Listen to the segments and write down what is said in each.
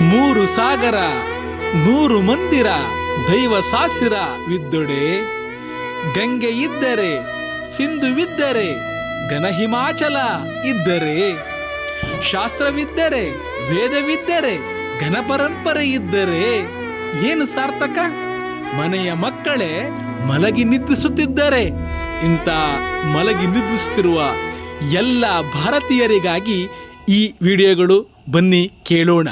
ಮೂರು ಸಾಗರ, ನೂರು ಮಂದಿರ, ದೈವ ಸಾಸಿರ ವಿದ್ದುಡೆ. ಗಂಗೆ ಇದ್ದರೆ ಸಿಂಧುವಿದ್ದರೆ ಘನ ಹಿಮಾಚಲ ಇದ್ದರೆ. ಶಾಸ್ತ್ರವಿದ್ದರೆ, ವೇದವಿದ್ದರೆ ಘನಪರಂಪರೆ ಇದ್ದರೆ. ಏನು ಸಾರ್ಥಕ? ಮನೆಯ ಮಕ್ಕಳೇ ಮಲಗಿ ನಿದ್ರಿಸುತ್ತಿದ್ದರೆ. ಇಂಥ ಮಲಗಿ ನಿದ್ರಿಸುತ್ತಿರುವ ಎಲ್ಲ ಭಾರತೀಯರಿಗಾಗಿ ಈ ವಿಡಿಯೋಗಳು ಬನ್ನಿ ಕೇಳೋಣ.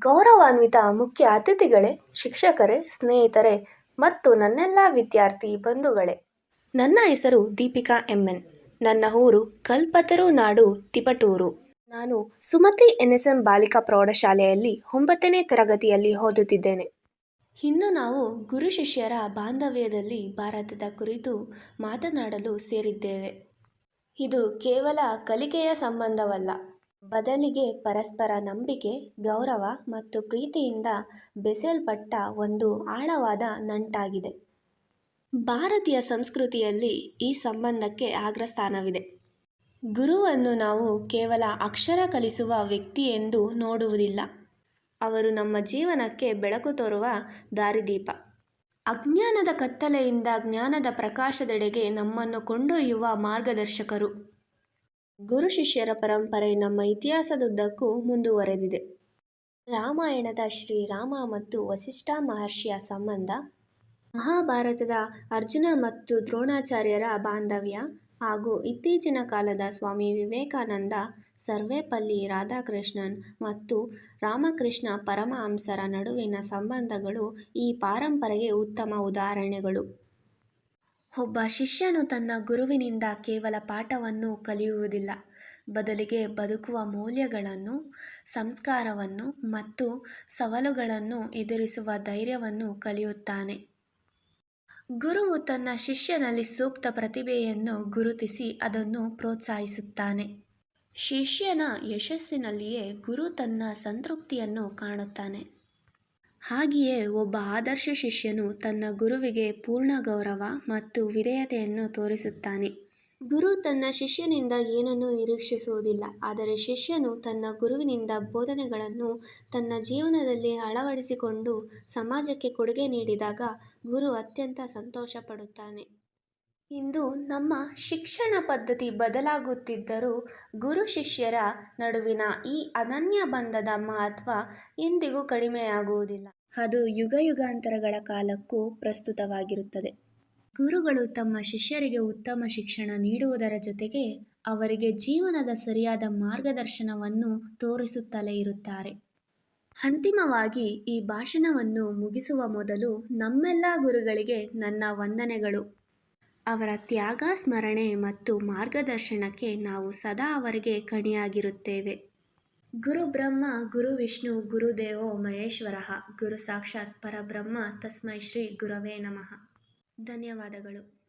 ಗೌರವಾನ್ವಿತ ಮುಖ್ಯ ಅತಿಥಿಗಳೇ, ಶಿಕ್ಷಕರೇ, ಸ್ನೇಹಿತರೇ ಮತ್ತು ನನ್ನೆಲ್ಲ ವಿದ್ಯಾರ್ಥಿ ಬಂಧುಗಳೇ. ನನ್ನ ಹೆಸರು ದೀಪಿಕಾ ಎಂಎನ್ ನನ್ನ ಊರು ಕಲ್ಪತರು ನಾಡು, ತಿಪಟೂರು. ನಾನು ಸುಮತಿ ಎನ್ಎಸ್ಎಂ ಬಾಲಿಕಾ ಪ್ರೌಢಶಾಲೆಯಲ್ಲಿ ಒಂಬತ್ತನೇ ತರಗತಿಯಲ್ಲಿ ಓದುತ್ತಿದ್ದೇನೆ. ಇಂದು ನಾವು ಗುರು ಶಿಷ್ಯರ ಬಾಂಧವ್ಯದಲ್ಲಿ ಭಾರತದ ಕುರಿತು ಮಾತನಾಡಲು ಸೇರಿದ್ದೇವೆ. ಇದು ಕೇವಲ ಕಲಿಕೆಯ ಸಂಬಂಧವಲ್ಲ. ಬದಲಿಗೆ ಪರಸ್ಪರ ನಂಬಿಕೆ, ಗೌರವ ಮತ್ತು ಪ್ರೀತಿಯಿಂದ ಬೆಸೆಯಲ್ಪಟ್ಟ ಒಂದು ಆಳವಾದ ನಂಟಾಗಿದೆ. ಭಾರತೀಯ ಸಂಸ್ಕೃತಿಯಲ್ಲಿ ಈ ಸಂಬಂಧಕ್ಕೆ ಅಗ್ರಸ್ಥಾನವಿದೆ. ಗುರುವನ್ನು ನಾವು ಕೇವಲ ಅಕ್ಷರ ಕಲಿಸುವ ವ್ಯಕ್ತಿ ಎಂದು ನೋಡುವುದಿಲ್ಲ. ಅವರು ನಮ್ಮ ಜೀವನಕ್ಕೆ ಬೆಳಕು ತೋರುವ ದಾರಿದೀಪ. ಅಜ್ಞಾನದ ಕತ್ತಲೆಯಿಂದ ಜ್ಞಾನದ ಪ್ರಕಾಶದೆಡೆಗೆ ನಮ್ಮನ್ನು ಕೊಂಡೊಯ್ಯುವ ಮಾರ್ಗದರ್ಶಕರು. ಗುರು ಶಿಷ್ಯರ ಪರಂಪರೆ ನಮ್ಮ ಇತಿಹಾಸದುದ್ದಕ್ಕೂ ಮುಂದುವರೆದಿದೆ. ರಾಮಾಯಣದ ಶ್ರೀರಾಮ ಮತ್ತು ವಸಿಷ್ಠ ಮಹರ್ಷಿಯ ಸಂಬಂಧ, ಮಹಾಭಾರತದ ಅರ್ಜುನ ಮತ್ತು ದ್ರೋಣಾಚಾರ್ಯರ ಬಾಂಧವ್ಯ ಹಾಗೂ ಇತ್ತೀಚಿನ ಕಾಲದ ಸ್ವಾಮಿ ವಿವೇಕಾನಂದ, ಸರ್ವೇಪಲ್ಲಿ ರಾಧಾಕೃಷ್ಣನ್ ಮತ್ತು ರಾಮಕೃಷ್ಣ ಪರಮಹಂಸರ ನಡುವಿನ ಸಂಬಂಧಗಳು ಈ ಪರಂಪರೆಗೆ ಉತ್ತಮ ಉದಾಹರಣೆಗಳು. ಒಬ್ಬ ಶಿಷ್ಯನು ತನ್ನ ಗುರುವಿನಿಂದ ಕೇವಲ ಪಾಠವನ್ನು ಕಲಿಯುವುದಿಲ್ಲ. ಬದಲಿಗೆ ಬದುಕುವ ಮೌಲ್ಯಗಳನ್ನು, ಸಂಸ್ಕಾರವನ್ನು ಮತ್ತು ಸವಾಲುಗಳನ್ನು ಎದುರಿಸುವ ಧೈರ್ಯವನ್ನು ಕಲಿಯುತ್ತಾನೆ. ಗುರುವು ತನ್ನ ಶಿಷ್ಯನಲ್ಲಿ ಸೂಕ್ತ ಪ್ರತಿಭೆಯನ್ನು ಗುರುತಿಸಿ ಅದನ್ನು ಪ್ರೋತ್ಸಾಹಿಸುತ್ತಾನೆ. ಶಿಷ್ಯನ ಯಶಸ್ಸಿನಲ್ಲಿಯೇ ಗುರು ತನ್ನ ಸಂತೃಪ್ತಿಯನ್ನು ಕಾಣುತ್ತಾನೆ. ಹಾಗೆಯೇ ಒಬ್ಬ ಆದರ್ಶ ಶಿಷ್ಯನು ತನ್ನ ಗುರುವಿಗೆ ಪೂರ್ಣ ಗೌರವ ಮತ್ತು ವಿಧೇಯತೆಯನ್ನು ತೋರಿಸುತ್ತಾನೆ. ಗುರು ತನ್ನ ಶಿಷ್ಯನಿಂದ ಏನನ್ನೂ ನಿರೀಕ್ಷಿಸುವುದಿಲ್ಲ, ಆದರೆ ಶಿಷ್ಯನು ತನ್ನ ಗುರುವಿನಿಂದ ಬೋಧನೆಗಳನ್ನು ತನ್ನ ಜೀವನದಲ್ಲಿ ಅಳವಡಿಸಿಕೊಂಡು ಸಮಾಜಕ್ಕೆ ಕೊಡುಗೆ ನೀಡಿದಾಗ ಗುರು ಅತ್ಯಂತ ಸಂತೋಷಪಡುತ್ತಾನೆ. ಇಂದು ನಮ್ಮ ಶಿಕ್ಷಣ ಪದ್ಧತಿ ಬದಲಾಗುತ್ತಿದ್ದರೂ ಗುರು ಶಿಷ್ಯರ ನಡುವಿನ ಈ ಅನನ್ಯ ಬಂಧದ ಮಹತ್ವ ಇಂದಿಗೂ ಕಡಿಮೆಯಾಗುವುದಿಲ್ಲ. ಅದು ಯುಗ ಯುಗಾಂತರಗಳ ಕಾಲಕ್ಕೂ ಪ್ರಸ್ತುತವಾಗಿರುತ್ತದೆ. ಗುರುಗಳು ತಮ್ಮ ಶಿಷ್ಯರಿಗೆ ಉತ್ತಮ ಶಿಕ್ಷಣ ನೀಡುವುದರ ಜೊತೆಗೆ ಅವರಿಗೆ ಜೀವನದ ಸರಿಯಾದ ಮಾರ್ಗದರ್ಶನವನ್ನು ತೋರಿಸುತ್ತಲೇ ಇರುತ್ತಾರೆ. ಅಂತಿಮವಾಗಿ ಈ ಭಾಷಣವನ್ನು ಮುಗಿಸುವ ಮೊದಲು ನಮ್ಮೆಲ್ಲ ಗುರುಗಳಿಗೆ ನನ್ನ ವಂದನೆಗಳು. ಅವರ ತ್ಯಾಗ, ಸ್ಮರಣೆ ಮತ್ತು ಮಾರ್ಗದರ್ಶನಕ್ಕೆ ನಾವು ಸದಾ ಅವರಿಗೆ ಕಣಿಯಾಗಿರುತ್ತೇವೆ. ಗುರು ಬ್ರಹ್ಮ, ಗುರು ವಿಷ್ಣು ಗುರುದೇವೋ ಮಹೇಶ್ವರ. ಗುರು ಸಾಕ್ಷಾತ್ ಪರಬ್ರಹ್ಮ, ತಸ್ಮೈ ಶ್ರೀ ಗುರವೇ ನಮಃ. ಧನ್ಯವಾದಗಳು.